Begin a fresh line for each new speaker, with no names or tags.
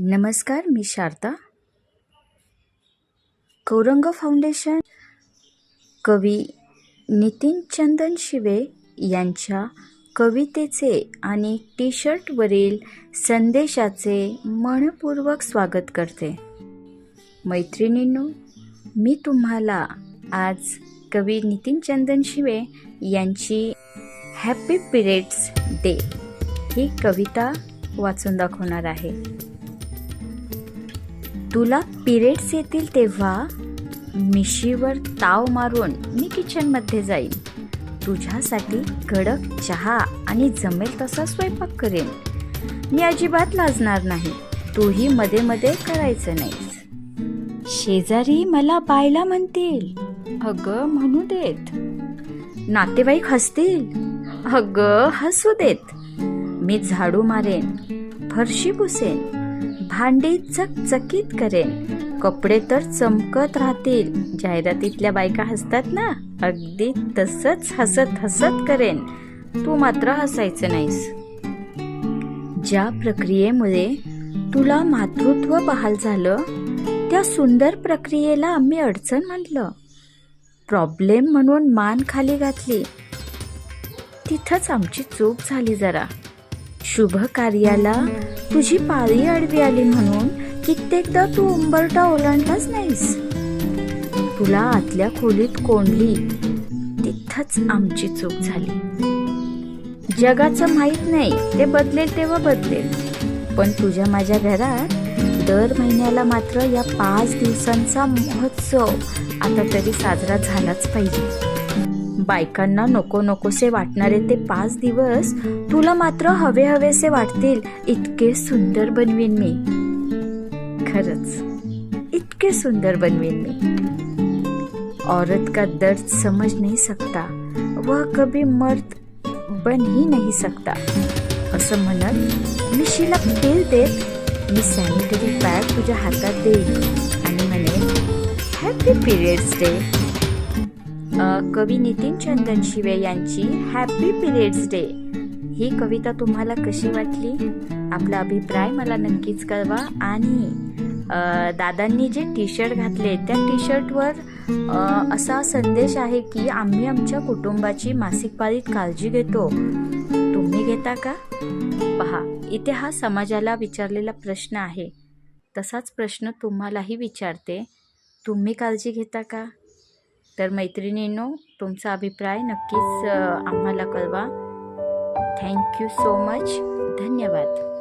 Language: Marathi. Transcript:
नमस्कार मी शारदा कौरंग फाउंडेशन कवी नितीन चंदन शिवे यांच्या कवितेचे आणि टी शर्टवरील संदेशाचे मनपूर्वक स्वागत करते. मैत्रिणींनो मी तुम्हाला आज कवी नितीन चंदन शिवे यांची हॅपी पिरियड्स डे ही कविता वाचून दाखवणार आहे. तुला पिरियड्स येतील तेव्हा मिशीवर ताव मारून मी किचनमध्ये जाईन. तुझ्यासाठी कडक चहा आणि जमेल तसा स्वयंपाक करेन. मी अजिबात लाजणार नाही. तूही मध्ये मध्ये करायचं नाहीस. शेजारी मला बायला म्हणतील अगं म्हणू देत. नातेवाईक हसतील अगं हसू देत. मी झाडू मारेन फरशी पुसेन भांडी चकचकीत करेन. कपडे तर चमकत राहतील. जाहिरातीतल्या बायका हसतात ना? अगदी तसंच हसत हसत करेन. तू मात्र हसायचं नाहीस. ज्या प्रक्रियेमुळे तुला मातृत्व बहाल झालं त्या सुंदर प्रक्रियेला आम्ही अडचण म्हटलं प्रॉब्लेम म्हणून मान खाली घातली. तिथंच आमची चूक झाली जरा. शुभ कार्याला तुझी पाळी आडवी आली म्हणून कित्येकदा तू उंबरटा ओलांडलाच नाहीस. तुला आतल्या खोलीत कोंडली तिथंच आमची चूक झाली. जगाचं माहीत नाही ते बदलेल तेव्हा बदलेल. पण तुझ्या माझ्या घरात दर महिन्याला मात्र या पाच दिवसांचा महोत्सव आता तरी साजरा झालाच पाहिजे. बायकांना नको नकोसे वाटणारे ते पाच दिवस तुला मात्र हवे हवेसे वाटतील इतके सुंदर बनवीन मी. खरंच इतके सुंदर बनवीन मी. औरत का दर्द समझ नहीं सकता वह कभी मर्द बन ही नहीं सकता. असं म्हणत मी शिला तेल देत मी सॅनिटरी पॅड तुझ्या हातात देईन आणि म्हणेन हॅपी पिरियड्स डे कवी नितीन चंदन शिवे यांची हॅपी पिरियड्स डे ही कविता तुम्हाला कशी वाटली? आपला अभिप्राय मला नक्कीच कळवा. आणि दादांनी जे टी शर्ट घातले त्या टी शर्टवर असा संदेश आहे की आम्ही आमच्या कुटुंबाची मासिक पाळीत काळजी घेतो. तुम्ही घेता का? पहा इथे हा समाजाला विचारलेला प्रश्न आहे. तसाच प्रश्न तुम्हालाही विचारते. तुम्ही काळजी घेता का? तर मैत्रिणींनो तुमचा अभिप्राय नक्कीच आम्हाला कळवा. थँक्यू सो मच धन्यवाद.